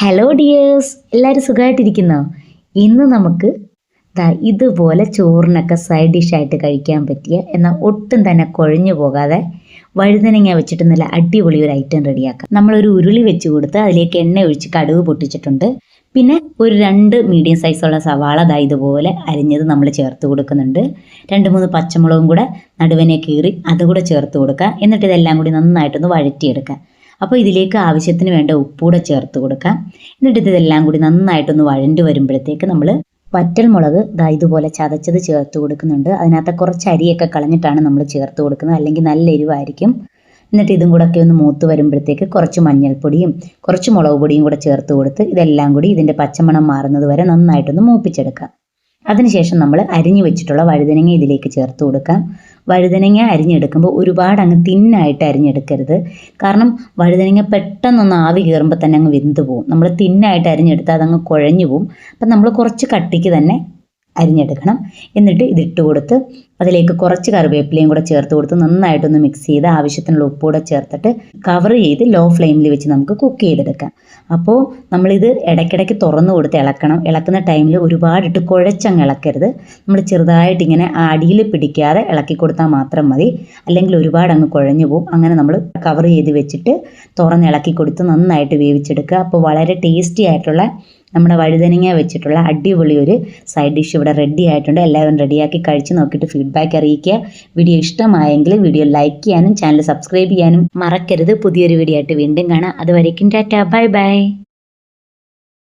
Hello dears എല്ലാവരും സുഖമായിട്ടിരിക്കുന്നോ ഇന്ന് നമുക്ക് ദാ ഇതുപോലെ ചോറിനൊക്കെ സൈഡ് ഡിഷായിട്ട് കഴിക്കാൻ പറ്റിയ എന്നാൽ ഒട്ടും തന്നെ കുഴഞ്ഞു പോകാതെ വഴുതനങ്ങ വെച്ചിട്ട് നല്ല അടിപൊളി ഒരു ഐറ്റം റെഡിയാക്കാം നമ്മളൊരു ഉരുളി വെച്ച് കൊടുത്ത് അതിലേക്ക് എണ്ണ ഒഴിച്ച് കടുവ് പൊട്ടിച്ചിട്ടുണ്ട്. പിന്നെ ഒരു രണ്ട് മീഡിയം സൈസുള്ള സവാള ദാ ഇതുപോലെ അരിഞ്ഞത് നമ്മൾ ചേർത്ത് കൊടുക്കുന്നുണ്ട്. രണ്ട് മൂന്ന് പച്ചമുളകും കൂടെ നടുവനെ കീറി അതുകൂടെ ചേർത്ത് കൊടുക്കുക എന്നിട്ട് ഇതെല്ലാം കൂടി നന്നായിട്ടൊന്ന് വഴറ്റിയെടുക്കുക അപ്പോൾ ഇതിലേക്ക് ആവശ്യത്തിന് വേണ്ട ഉപ്പൂടെ ചേർത്ത് കൊടുക്കാം. എന്നിട്ട് ഇതെല്ലാം കൂടി നന്നായിട്ടൊന്ന് വഴണ്ട് വരുമ്പോഴത്തേക്ക് നമ്മൾ വറ്റൽ മുളക് ദാ ഇതുപോലെ ചതച്ചത് ചേർത്ത് കൊടുക്കുന്നുണ്ട്. അതിനകത്ത് കുറച്ച് അരിയൊക്കെ കളഞ്ഞിട്ടാണ് നമ്മൾ ചേർത്ത് കൊടുക്കുന്നത്. അല്ലെങ്കിൽ നല്ല എരിവായിരിക്കും. എന്നിട്ട് ഇതും കൂടെ ഒക്കെ ഒന്ന് മൂത്ത് വരുമ്പോഴത്തേക്ക് കുറച്ച് മഞ്ഞൾപ്പൊടിയും കുറച്ച് മുളക് പൊടിയും കൂടെ ചേർത്ത് കൊടുത്ത് ഇതെല്ലാം കൂടി ഇതിന്റെ പച്ചമണം മാറുന്നത് വരെ നന്നായിട്ടൊന്ന് മൂപ്പിച്ചെടുക്കാം. അതിനുശേഷം നമ്മൾ അരിഞ്ഞു വെച്ചിട്ടുള്ള വഴുതനങ്ങ ഇതിലേക്ക് ചേർത്ത് കൊടുക്കാം വഴുതനങ്ങ അരിഞ്ഞെടുക്കുമ്പോൾ ഒരുപാട് അങ്ങ് തിന്നായിട്ട് അരിഞ്ഞെടുക്കരുത്. കാരണം വഴുതനങ്ങ പെട്ടെന്നൊന്ന് ആവി കയറുമ്പോൾ തന്നെ അങ്ങ് വെന്ത് പോകും നമ്മൾ തിന്നായിട്ട് അരിഞ്ഞെടുത്താൽ അതങ്ങ് കുഴഞ്ഞു പോകും അപ്പം നമ്മൾ കുറച്ച് കട്ടിക്ക് തന്നെ അരിഞ്ഞെടുക്കണം. എന്നിട്ട് ഇതിട്ട് കൊടുത്ത് അതിലേക്ക് കുറച്ച് കറിവേപ്പിലയും കൂടെ ചേർത്ത് കൊടുത്ത് നന്നായിട്ടൊന്ന് മിക്സ് ചെയ്ത് ആവശ്യത്തിനുള്ള ഉപ്പൂടെ ചേർത്തിട്ട് കവർ ചെയ്ത് ലോ ഫ്ലെയിമിൽ വെച്ച് നമുക്ക് കുക്ക് ചെയ്തെടുക്കാം. അപ്പോൾ നമ്മളിത് ഇടയ്ക്കിടയ്ക്ക് തുറന്നു കൊടുത്ത് ഇളക്കണം. ഇളക്കുന്ന ടൈമിൽ ഒരുപാടിട്ട് കുഴച്ചങ്ങ് ഇളക്കരുത്. നമ്മൾ ചെറുതായിട്ട് ഇങ്ങനെ അടിയിൽ പിടിക്കാതെ ഇളക്കി കൊടുത്താൽ മാത്രം മതി. അല്ലെങ്കിൽ ഒരുപാട് അങ്ങ് കുഴഞ്ഞു പോകും അങ്ങനെ നമ്മൾ കവർ ചെയ്ത് വെച്ചിട്ട് തുറന്ന് ഇളക്കി കൊടുത്ത് നന്നായിട്ട് വേവിച്ചെടുക്കുക. അപ്പോൾ വളരെ ടേസ്റ്റി ആയിട്ടുള്ള നമ്മുടെ വഴുതനങ്ങ വെച്ചിട്ടുള്ള അടിപൊളി ഒരു സൈഡ് ഡിഷ് ഇവിടെ റെഡി ആയിട്ടുണ്ട്. എല്ലാവരും റെഡിയാക്കി കഴിച്ച് നോക്കിയിട്ട് ഫീഡ്ബാക്ക് അറിയിക്കുക. വീഡിയോ ഇഷ്ടമായെങ്കിൽ വീഡിയോ ലൈക്ക് ചെയ്യാനും ചാനൽ സബ്സ്ക്രൈബ് ചെയ്യാനും മറക്കരുത്. പുതിയൊരു വീഡിയോ ആയിട്ട് വീണ്ടും കാണാം. അതുവരേക്കും ടാറ്റ. Bye bye.